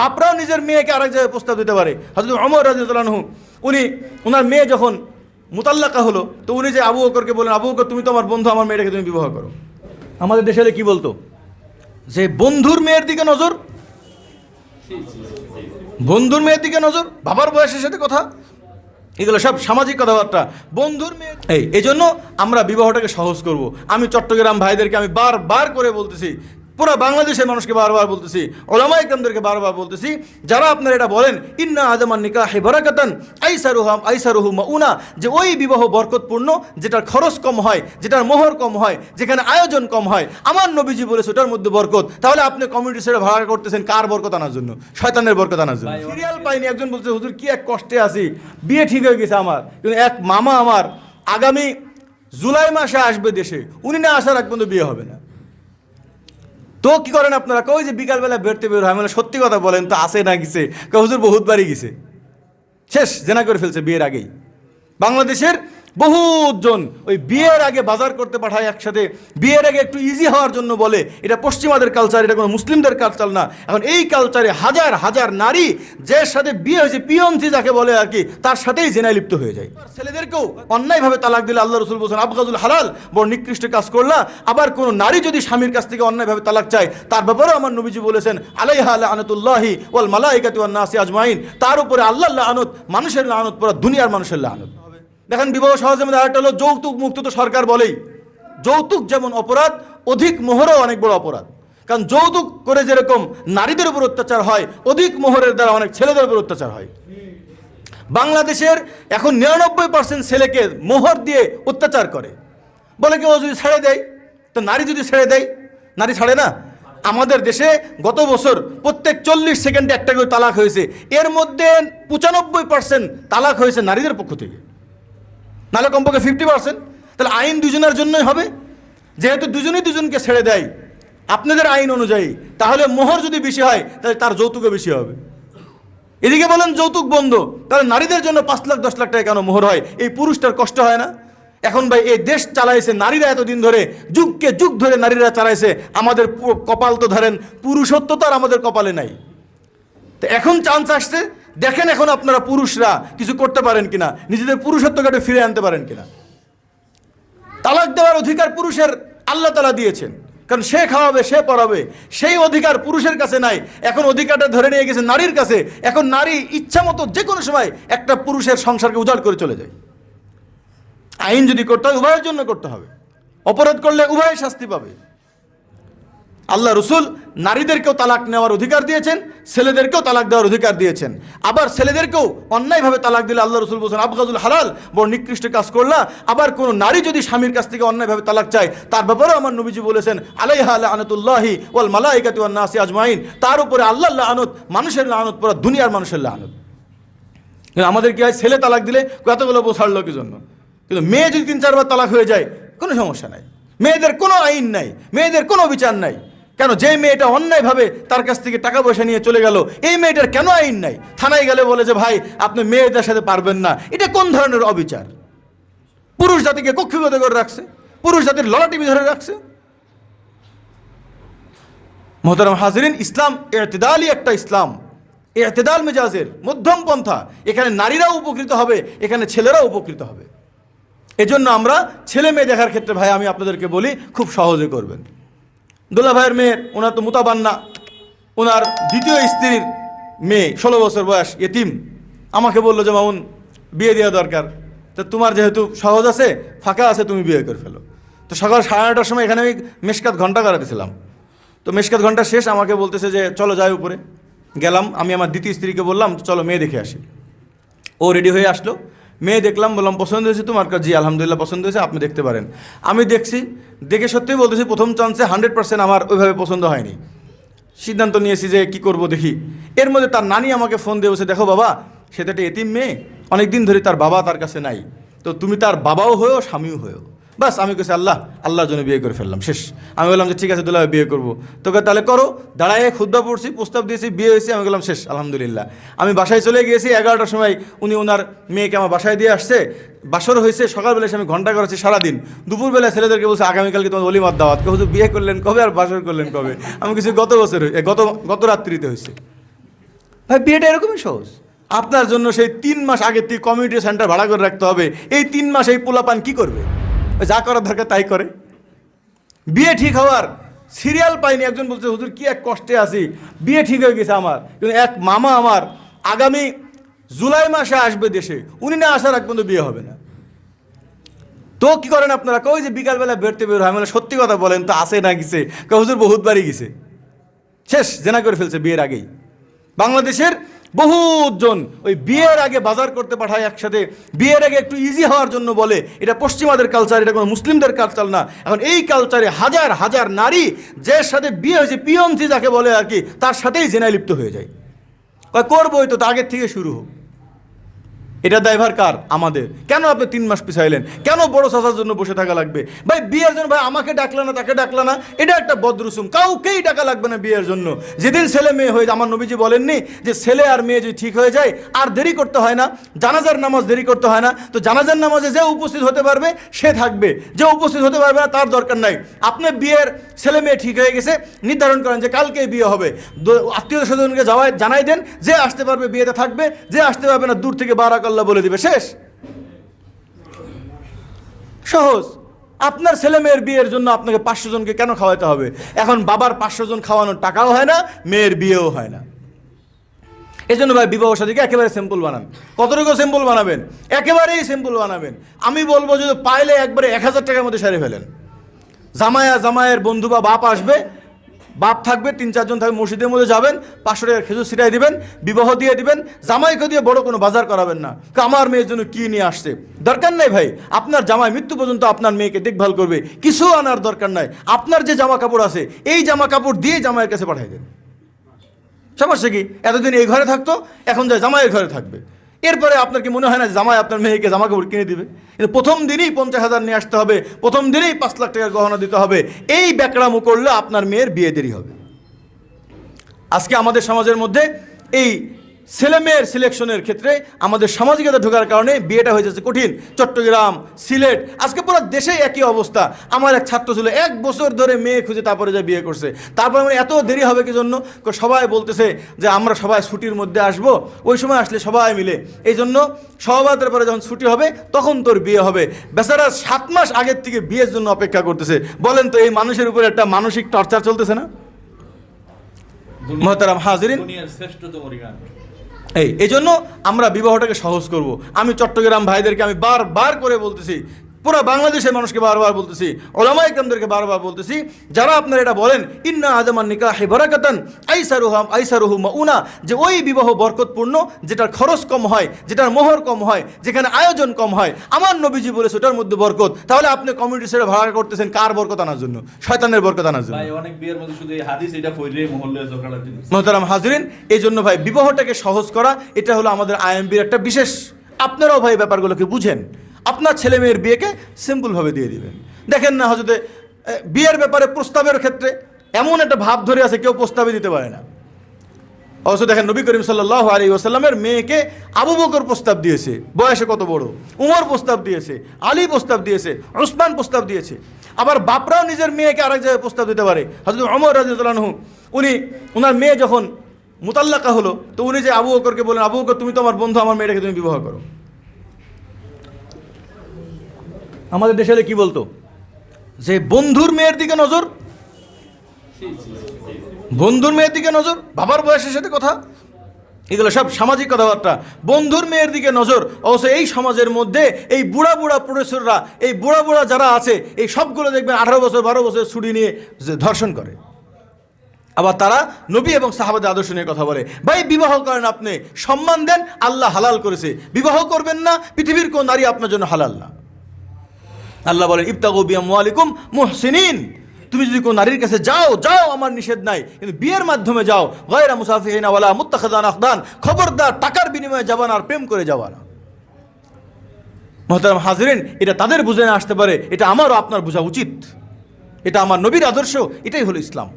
বাপরাও নিজের মেয়েকে আরেক জায়গায় প্রস্তাব দিতে পারে। হজরত অমর রাজু উনি ওনার মেয়ে যখন মুতাল্লাকা হলো, তো উনি যে আবু বকরকে বলেন আবু বকর, তুমি তো আমার বন্ধু, আমার মেয়েটাকে তুমি বিবাহ করো। আমাদের দেশে কি বলতো? যে বন্ধুর মেয়ের দিকে নজর, বন্ধুর মেয়ের দিকে নজর, বাবার বয়সের সাথে কথা, এগুলো সব সামাজিক কথাবার্তা। বন্ধুর মেয়ে, এই জন্য আমরা বিবাহটাকে সহজ করব। আমি চট্টগ্রাম ভাইদেরকে আমি বারবার করে বলতেছি পুরো বাংলাদেশের মানুষকে বারবার বলতেছি ওলামা ইকরামদেরকে বারবার বলতেছি যারা আপনারা এটা বলেন ইন্না আজমান নিকা হে বারাকাতান আইসারুহাম আইসারুহু মাউনা যে ওই বিবাহ বরকতপূর্ণ যেটার খরচ কম হয় যেটার মোহর কম হয় যেখানে আয়োজন কম হয়। আমার নবীজি বলেছে ওটার মধ্যে বরকত তাহলে আপনি কমিউনিটি সেটা ভাড়া করতেছেন কার বরকত আনার জন্য? শয়তানের বরকত আনার জন্য। সিরিয়াল পাইনি একজন বলছে হুজুর কি এক কষ্টে আছি বিয়ে ঠিক হয়ে গেছে আমার কিন্তু এক মামা আমার আগামী জুলাই মাসে আসবে দেশে উনি না আসার এক পর্যন্ত বিয়ে হবে না। তো কি করেন আপনারা? কই যে বিকালবেলা বেরতে বের হয় মানে সত্যি কথা বলেন তো আসে না গেছে। হুজুর বহুত বাড়ি গেছে। শেষ, জেনা করে ফেলছে বিয়ের আগেই। বাংলাদেশের বহুজন ওই বিয়ের আগে বাজার করতে পাঠায় একসাথে। বিয়ের আগে একটু ইজি হওয়ার জন্য বলে, এটা পশ্চিমাদের কালচার এটা কোনো মুসলিমদের কালচার না। এখন এই কালচারে হাজার হাজার নারী যার সাথে বিয়ে হয়েছে, পিয়ন্সি যাকে বলে আর কি, তার সাথেই জেনায় লিপ্ত হয়ে যায়। ছেলেদেরকেও অন্যায়ভাবে তালাক দিলে আল্লাহ রসুল বলছেন, আবগাজুল হালাল, বড় নিকৃষ্ট কাজ করলা। আবার কোনো নারী যদি স্বামীর কাছ থেকে অন্যায়ভাবে তালাক চায়, তার ব্যাপারেও আমার নবীজি বলেছেন, আলাইহা আল্লাহ আনতুল্লাহি ওয়াল মালাইকাতি ওয়ান নাসি আজমাইন। তার উপরে আল্লাহ আনত মানুষের আনত পুরো দুনিয়ার মানুষের আনত দেখেন বিবাহ সহজে মধ্যে আরেকটা হলো যৌতুক মুক্ত তো সরকার বলেই। যৌতুক যেমন অপরাধ, অধিক মোহরও অনেক বড় অপরাধ। কারণ যৌতুক করে যেরকম নারীদের উপর অত্যাচার হয়, অধিক মোহরের দ্বারা অনেক ছেলেদের উপর অত্যাচার হয়। বাংলাদেশের এখন নিরানব্বই পার্সেন্ট ছেলেকে মোহর দিয়ে অত্যাচার করে। বলে কেউ যদি ছেড়ে দেয়? তো নারী যদি ছেড়ে দেয়? নারী ছাড়ে না? আমাদের দেশে গত বছর প্রত্যেক চল্লিশ সেকেন্ডে একটা করে তালাক হয়েছে। এর মধ্যে পঁচানব্বই পার্সেন্ট তালাক হয়েছে নারীদের পক্ষ থেকে। নাহলে কমপক্ষে ফিফটি পার্সেন্ট তাহলে আইন দুজনের জন্যই হবে। যেহেতু দুজনেই দুজনকে ছেড়ে দেয়, আপনাদের আইন অনুযায়ী। তাহলে মোহর যদি বেশি হয়, তাহলে তার যৌতুকও বেশি হবে। এদিকে বলেন, যৌতুক বন্ধ। তাহলে নারীদের জন্য পাঁচ লাখ, দশ লাখ টাকা কেন মোহর হয়? এই পুরুষটার কষ্ট হয় না। এখন ভাই, এই দেশ চালাইছে নারীরা এতদিন ধরে, যুগকে যুগ ধরে নারীরা চালাইছে। আমাদের কপাল তো ধরেন, পুরুষত্ব তো আর আমাদের কপালে নাই। তো এখন চান্স আসছে দেখেন এখন আপনারা পুরুষরা কিছু করতে পারেন কিনা, নিজেদের পুরুষত্বকে ফিরে আনতে পারেন কিনা। তালাক দেওয়ার অধিকার পুরুষের আল্লাহ তালা দিয়েছেন। কারণ সে খাওয়াবে, সে পড়াবে, সেই অধিকার পুরুষের কাছে নাই। এখন অধিকারটা ধরে নিয়ে গেছে নারীর কাছে। এখন নারী ইচ্ছা মতো যে কোনো সময় একটা পুরুষের সংসারকে উজাড় করে চলে যায়। আইন যদি করতে হয়, উভয়ের জন্য করতে হবে। অপরাধ করলে উভয় শাস্তি পাবে। আল্লাহ রসুল নারীদেরকেও তালাক নেওয়ার অধিকার দিয়েছেন, ছেলেদেরকেও তালাক দেওয়ার অধিকার দিয়েছেন। আবার ছেলেদেরকেও অন্যায়ভাবে তালাক দিলে আল্লাহ রসুল বলছেন, আবগাজুল হালাল, বড় নিকৃষ্ট কাজ করলা। আবার কোনো নারী যদি স্বামীর কাছ থেকে অন্যায়ভাবে তালাক চায়, তার ব্যাপারেও আমার নবীজি বলেছেন, আলাইহা আল্লাহ আনতুল্লাহি ওয়াল মালাইকাতি ওয়ান নাসি আজমাইন। তার উপরে আল্লাহ আনত মানুষের আনত পুরো দুনিয়ার মানুষের আনত কিন্তু আমাদের কি হয়, ছেলে তালাক দিলে কতগুলো বসাড়লো কি জন্য? কিন্তু মেয়ে যদি তিন চারবার তালাক হয়ে যায়, কোনো সমস্যা নাই। মেয়েদের কোনো আইন নাই, মেয়েদের কোনো বিচার নাই। কেন যে মেয়েটা অন্যায়ভাবে তার কাছ থেকে টাকা পয়সা নিয়ে চলে গেল, এই মেয়েটার কেন আইন নাই? থানায় গেলে বলে যে, ভাই, আপনি মেয়েদের সাথে পারবেন না। এটা কোন ধরনের অবিচার? পুরুষ জাতিকে কক্ষিগত করে রাখছে, পুরুষ জাতির ললাটিভি ধরে রাখছে। মোহতারাম হাজরিন, ইসলাম এতেদালই একটা ইসলাম। এতেদাল মেজাজের মধ্যম পন্থা। এখানে নারীরাও উপকৃত হবে, এখানে ছেলেরাও উপকৃত হবে। এজন্য আমরা ছেলে মেয়ে দেখার ক্ষেত্রে, ভাই, আমি আপনাদেরকে বলি, খুব সহজে করবেন। দোলা ভাইয়ের মেয়ের ওনার তো মুতাবান্না ওনার দ্বিতীয় স্ত্রীর মেয়ে, ষোলো বছর বয়স এতিম আমাকে বলল যে, মামুন, বিয়ে দেওয়া দরকার। তো তোমার যেহেতু সহজ আছে, ফাঁকা আছে, তুমি বিয়ে করে ফেলো। তো সকাল সাড়ে নটার সময় এখানে আমি মেশকাত ঘণ্টা করাতেছিলাম তো মেশকাত ঘণ্টা শেষ, আমাকে বলতেছে যে, চলো যাই উপরে। গেলাম, আমি আমার দ্বিতীয় স্ত্রীকে বললাম, চলো মেয়ে দেখে আসি। ও রেডি হয়ে আসলো। মেয়ে দেখলাম, বললাম, পছন্দ হয়েছে তোমার? কাছে জি, আলহামদুলিল্লাহ পছন্দ হয়েছে, আপনি দেখতে পারেন। আমি দেখছি, দেখে সত্যিই বলতেছি, প্রথম চান্সে হান্ড্রেড পার্সেন্ট আমার ওইভাবে পছন্দ হয়নি। সিদ্ধান্ত নিয়েছি যে কি করব দেখি। এর মধ্যে তার নানি আমাকে ফোন দিয়ে বসে দেখো বাবা সেটা একটা এতিম মেয়ে, অনেকদিন ধরে তার বাবা তার কাছে নাই। তো তুমি তার বাবাও হয়েও স্বামীও হয়েও। বাস, আমি কেছি আল্লাহ, আল্লাহর জন্য বিয়ে করে ফেললাম, শেষ। আমি বললাম যে, ঠিক আছে দুলা বিয়ে করব। তোকে তাহলে করো। দাঁড়ায় খুদ্া পড়ছি, প্রস্তাব দিয়েছি, বিয়ে হয়েছি, আমি বললাম, শেষ, আলহামদুলিল্লাহ। আমি বাসায় চলে গিয়েছি, এগারোটার সময় উনি ওনার মেয়েকে আমার বাসায় দিয়ে আসছে। বাসর হয়েছে সকালবেলা আমি ঘণ্টা করেছি সারাদিন। দুপুরবেলা ছেলেদেরকে বলছে, আগামীকালকে তোমার অলিমাত দাওয়াত। কেউ বিয়ে করলেন কবে আর বাসর করলেন কবে? আমি কিছু গত বছর গত গত রাত্রিতে হয়েছে। ভাই, বিয়েটা এরকমই সহজ। আপনার জন্য সেই তিন মাস আগে কমিউনিটি সেন্টার ভাড়া করে রাখতে হবে। এই তিন মাস এই পোলাপান কি করবে? যা করার দরকার তাই করে। বিয়ে ঠিক হওয়ার সিরিয়াল পাইনি, একজন বলছে, হুজুর, কি এক কষ্টে আছি। বিয়ে ঠিক হয়ে গেছে আমার। কিন্তু এক মামা আমার আগামী জুলাই মাসে আসবে দেশে। উনি না আসার এক পর্যন্ত বিয়ে হবে না। তো কি করেন আপনারা? কই যে বিকালবেলা বেরতে বের হয়। মানে সত্যি কথা বলেন তো, আসে না গেছে। কই হুজুর, বহুত বাড়ি গেছে। শেষ, জেনা করে ফেলছে বিয়ের আগেই। বাংলাদেশের বহুজন ওই বিয়ের আগে বাজার করতে পাঠায় একসাথে। বিয়ের আগে একটু ইজি হওয়ার জন্য বলে, এটা পশ্চিমাদের কালচার এটা কোনো মুসলিমদের কালচার না। এখন এই কালচারে হাজার হাজার নারী যার সাথে বিয়ে হয়েছে, পিয়ন্সি যাকে বলে আর কি, তার সাথেই জেনায় লিপ্ত হয়ে যায়। করব করবোই তা আগের থেকে শুরু হোক। এটা দায়ভার কার আমাদের। কেন আপনি তিন মাস পিছাইলেন? কেন বড় চাষার জন্য বসে থাকা লাগবে? ভাই, বিয়ের জন্য ভাই আমাকে ডাকলে না, তাকে ডাকলে না, এটা একটা বদরুসুম। কাউকেই টাকা লাগবে না বিয়ের জন্য। যেদিন ছেলে মেয়ে হয়ে আমার নবীজি বলেননি যে ছেলে আর মেয়ে যদি ঠিক হয়ে যায়, আর দেরি করতে হয় না, জানাজার নামাজ দেরি করতে হয় না, তো জানাজার নামাজে যে উপস্থিত হতে পারবে, সে থাকবে। যে উপস্থিত হতে পারবে না, তার দরকার নাই। আপনি বিয়ের ছেলে মেয়ে ঠিক হয়ে গেছে, নির্ধারণ করেন যে কালকেই বিয়ে হবে। আত্মীয় স্বজনকে যাওয়ায় জানাই দেন, যে আসতে পারবে বিয়েতে থাকবে, যে আসতে পারবে না দূর থেকে বারাকাল্লাহ বলে দিবে, শেষ। সহজ। আপনার ছেলে মেয়ের বিয়ের জন্য আপনাকে পাঁচশো জনকে কেন খাওয়াতে হবে? এখন বাবার পাঁচশো জন খাওয়ানোর টাকাও হয় না, মেয়ের বিয়েও হয় না। এই জন্য ভাই বিবাহ সাথীকে একেবারে সিম্পল বানান। কতটুকু সিম্পল বানাবেন? একেবারেই সিম্পল বানাবেন। আমি বলব যদি পাইলে একবারে এক হাজার টাকার মধ্যে সেরে ফেলেন। জামায়া জামায়ের বন্ধু বা বাপ আসবে বাপ থাকবে, তিন, চারজন থাকবে, মসজিদের মধ্যে যাবেন, পাঁচশো টাকার খেজুর ছিটাই দিবেন, বিবাহ দিয়ে দিবেন, জামাইকে দিয়ে বড় কোনো বাজার করাবেন না। আমার মেয়ের জন্য কি নিয়ে আসছে? দরকার নাই ভাই, আপনার জামাই মৃত্যু পর্যন্ত আপনার মেয়েকে দেখভাল করবে, কিছু আনার দরকার নাই। আপনার যে জামা কাপড় আছে, এই জামা কাপড় দিয়ে জামাইয়ের কাছে পাঠাই দেন। সমস্যা কি? এতদিন এই ঘরে থাকতো, এখন যায় জামাইয়ের ঘরে থাকবে। এরপরে আপনার কি মনে হয় না জামাই আপনার মেয়েকে জামা কাপড় কিনে দিবে? কিন্তু প্রথম দিনেই পঞ্চাশ হাজার নিয়ে আসতে হবে, প্রথম দিনেই পাঁচ লাখ টাকার গহনা দিতে হবে। এই ব্যাকড়ামো করলে আপনার মেয়ের বিয়ে দেরি হবে। আজকে আমাদের সমাজের মধ্যে এই ছেলে মেয়ের সিলেকশনের ক্ষেত্রে আমাদের সামাজিকতা ঢোকার কারণে বিয়েটা হয়ে যাচ্ছে কঠিন। চট্টগ্রাম সিলেট আজকে পুরো দেশেই একই অবস্থা। আমার এক ছাত্র ছিল এক বছর ধরে মেয়ে খুঁজে তারপরে যা বিয়ে করছে। তারপর মানে এত দেরি হবে কি জন্য? সবাই বলতেছে যে আমরা সবাই ছুটির মধ্যে আসব ওই সময় আসলে সবাই মিলে। এই জন্য সহবাদের পরে যখন ছুটি হবে তখন তোর বিয়ে হবে। বেচারা সাত মাস আগের থেকে বিয়ের জন্য অপেক্ষা করতেছে। বলেন তো এই মানুষের উপরে একটা মানসিক টর্চার চলতেছে না? মহতারাম হাজিরিন। শ্রেষ্ঠতম এই এই জন্য আমরা বিবাহটাকে সহজ করব। আমি চট্টগ্রাম ভাইদেরকে আমি বার বার করে বলতেছি পুরো বাংলাদেশের মানুষকে বারবার বলতেছি ওলামা ইকরামদেরকে বারবার বলতেছি যারা আপনারা এটা বলেন ইন্না আজমান নিকাহে বরাকাতান আইসারুহাম আইসারুহু মাউনা যে ওই বিবাহ বরকতপূর্ণ যেটার খরচ কম হয় যেটার মোহর কম হয় যেখানে আয়োজন কম হয়। আমার নবীজি বলেছে ওটার মধ্যে বরকত। তাহলে আপনি কমিউনিটি ছেড়ে ভাড়া করতেছেন কার বরকত আনার জন্য? শয়তানের বরকত আনার জন্য। অনেক বিয়ের মধ্যে শুধু এই হাদিস এটা ফইরে মহল্লের দরকার আছে মোহতারাম হাজরিন এই জন্য ভাই বিবাহটাকে সহজ করা এটা হলো আমাদের আইএমবির একটা বিশেষ। আপনারাও ভাই ব্যাপারগুলোকে বুঝেন। আপনার ছেলে মেয়ের বিয়েকে সিম্পলভাবে দিয়ে দিবেন। দেখেন না হজরতে বিয়ের ব্যাপারে প্রস্তাবের ক্ষেত্রে এমন একটা ভাব ধরে আছে, কেউ প্রস্তাবে দিতে পারে না। অবশ্য দেখেন নবী করিম সাল্লাহ আলী ওসাল্লামের মেয়েকে আবু বকর প্রস্তাব দিয়েছে। বয়সে কত বড়? উমর প্রস্তাব দিয়েছে, আলী প্রস্তাব দিয়েছে ওসমান প্রস্তাব দিয়েছে। আবার বাপরাও নিজের মেয়েকে আরেক জায়গায় প্রস্তাব দিতে পারে। হজরত অমর রাজু উনি ওনার মেয়ে যখন মুতাল্লাকা হলো, তো উনি যে আবু বকরকে বলেন আবু বকর, তুমি তো আমার বন্ধু, আমার মেয়েটাকে তুমি বিবাহ করো। আমাদের দেশে হলে কি বলতো? যে বন্ধুর মেয়ের দিকে নজর, বন্ধুর মেয়ের দিকে নজর, বাবার বয়সের সাথে কথা, এগুলো সব সামাজিক কথাবার্তা। বন্ধুর মেয়ের দিকে নজর, অবশ্য এই সমাজের মধ্যে এই বুড়া বুড়া প্রফেসররা, এই বুড়া বুড়া যারা আছে, এই সবগুলো দেখবেন আঠারো বছর, বারো বছর ছুটি নিয়ে যে ধর্ষণ করে। আবার তারা নবী এবং সাহাবাদের আদর্শ নিয়ে কথা বলে। ভাই, বিবাহ করেন আপনি, সম্মান দেন, আল্লাহ হালাল করেছে। বিবাহ করবেন না, পৃথিবীর কোন নারী আপনার জন্য হালাল না। আল্লাহ বলেন, ইবতাগু বিয়ামওয়ালিকুম মুহসিনিন। তুমি যদি কোনো নারীর কাছে যাও যাও, আমার নিষেধ নাই। কিন্তু বিয়ের মাধ্যমে যাও, গয়রা মুসাফিহিনাওয়ালা ওয়ালা মুত্তাখিদান আখদান, খবরদার টাকার বিনিময়ে যাবা না আর প্রেম করে যাবা না। মহতারাম হাজরিন, এটা তাদের বুঝে না আসতে পারে, এটা আমারও আপনার বোঝা উচিত। এটা আমার নবীর আদর্শ, এটাই হলো ইসলাম।